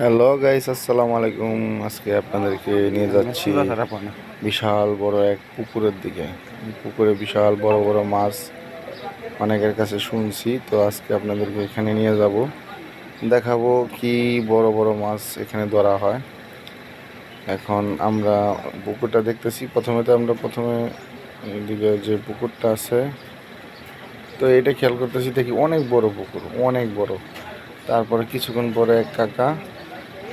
Hello guys আসসালামু আলাইকুম। আজকে আপনাদেরকে নিয়ে যাচ্ছি বিশাল বড় এক পুকুরের দিকে। পুকুরে বিশাল বড় বড় মাছ অনেকের কাছে শুনছি তো আজকে আপনাদেরকে এখানে নিয়ে যাব। দেখাবো কি বড় বড় মাছ এখানে ধরা হয়। এখন আমরা পুকুরটা দেখতেছি। প্রথমে তো আমরা প্রথমে এদিকে যে পুকুরটা আছে তো এটা খেয়াল করতেছি দেখি অনেক বড় পুকুর অনেক বড়। তারপরে কিছুক্ষণ পরে এক কাকা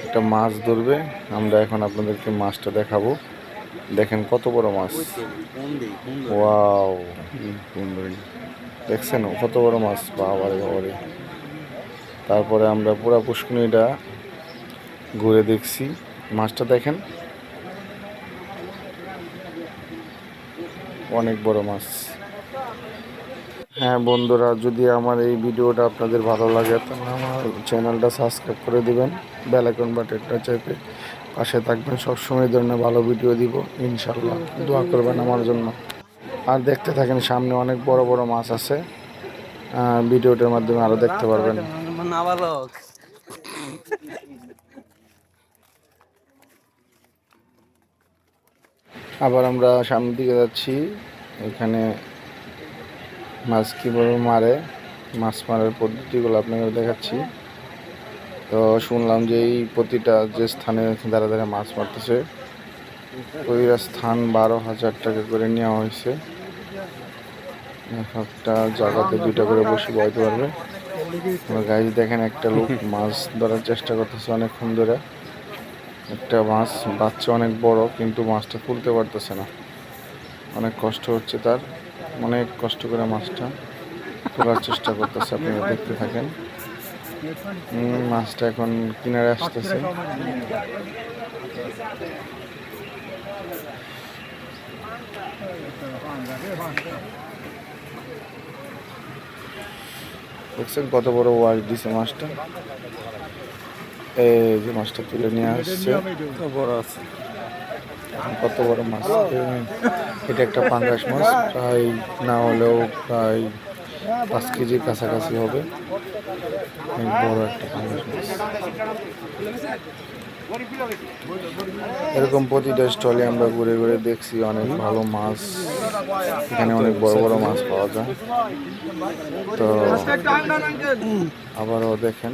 একটা মাছ ধরবে। আমরা এখন আপনাদেরকে মাছটা দেখাবো। দেখেন কত বড় মাছ। ওয়াও দেখছেন কত বড় মাছ? বাবারে বাবারে। তারপরে আমরা পুরা পুষ্কুনিটা ঘুরে দেখছি। মাছটা দেখেন। অনেক বড় মাছ। হ্যাঁ বন্ধুরা, যদি আমার এই ভিডিওটা আপনাদের ভালো লাগে, তাহলে আমার চ্যানেলটা সাবস্ক্রাইব করে দেবেন, বেল আইকন বাটনটা চেপে পাশে থাকবেন। সবসময় ধরনের ভালো ভিডিও দিব ইনশাল্লাহ দোয়া করবেন আমার জন্য। আর দেখতে থাকেন, সামনে অনেক বড় বড় মাছ আছে। ভিডিওটার মাধ্যমে আরও দেখতে পারবেন। আবার আমরা সামনের দিকে যাচ্ছি। এখানে মাছ কীভাবে মারে, মাছ মারার পদ্ধতিগুলো আপনাকে দেখাচ্ছি। তো শুনলাম যে এই প্রতিটা যে স্থানে দাঁড়া দাঁড়া মাছ মারতেছে ওই স্থান বারো হাজার টাকা করে নেওয়া হয়েছে। একটা জায়গাতে দুইটা করে বসে বইতে পারবে। গাইজ দেখেন একটা লোক মাছ ধরার চেষ্টা করতেছে অনেকক্ষণ ধরে। একটা মাছ, বাচ্চা অনেক বড়, কিন্তু মাছটা তুলতে পারতেছে না। অনেক কষ্ট হচ্ছে তার। অনেক কষ্ট করে মাছটা তোলার চেষ্টা করতেছে আপনারা দেখতে থাকেন। মাছটা এখন কিনারে আসতেছে। দেখছেন কত বড় ওয়াশ দিছে মাছটা? এই যে মাছটা তুলে নিয়ে আসছে। বড় আছে? কত বড় মাছ? এটা একটা পাঙ্গাস মাছ প্রায় না হলেও প্রায় পাঁচ কেজির কাছাকাছি হবে। বড় একটা পাঙ্গাস মাছ। এরকম প্রতিটা স্টলে আমরা ঘুরে ঘুরে দেখছি অনেক ভালো মাছ। এখানে অনেক বড় বড় মাছ পাওয়া যায়। তো আবারও দেখেন।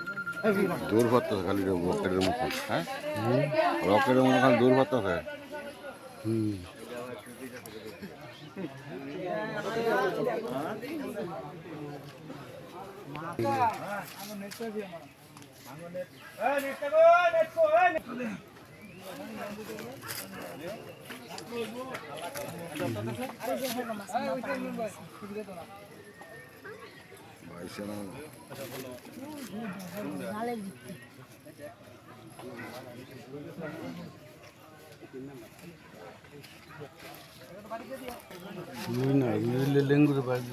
দূর হতো খালি রকেটের মতো হ্যাঁ? রকেটের মতো খালি দূর হতো হ্যাঁ বাইশে না লেঙ্গুর বাড়ি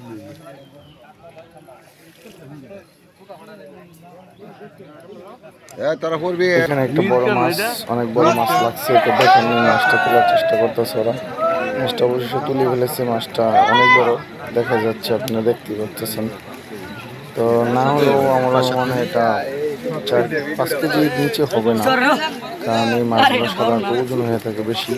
তারা করবি? এখানে একটা বড় মাছ অনেক বড় মাছ লাগছে তো দেখেন এই মাছটা তোলার চেষ্টা করতেছে ওরা। মাছটা অবশ্য তুলে ফেলেছে মাছটা অনেক বড় দেখা যাচ্ছে আপনারা দেখতে পাচ্ছেন তো না হলেও আমার মনে এটা চার পাঁচ কেজির নিচে হবে না। কারণ এই মাছগুলো সাধারণত ওজন হয়ে থাকে বেশি।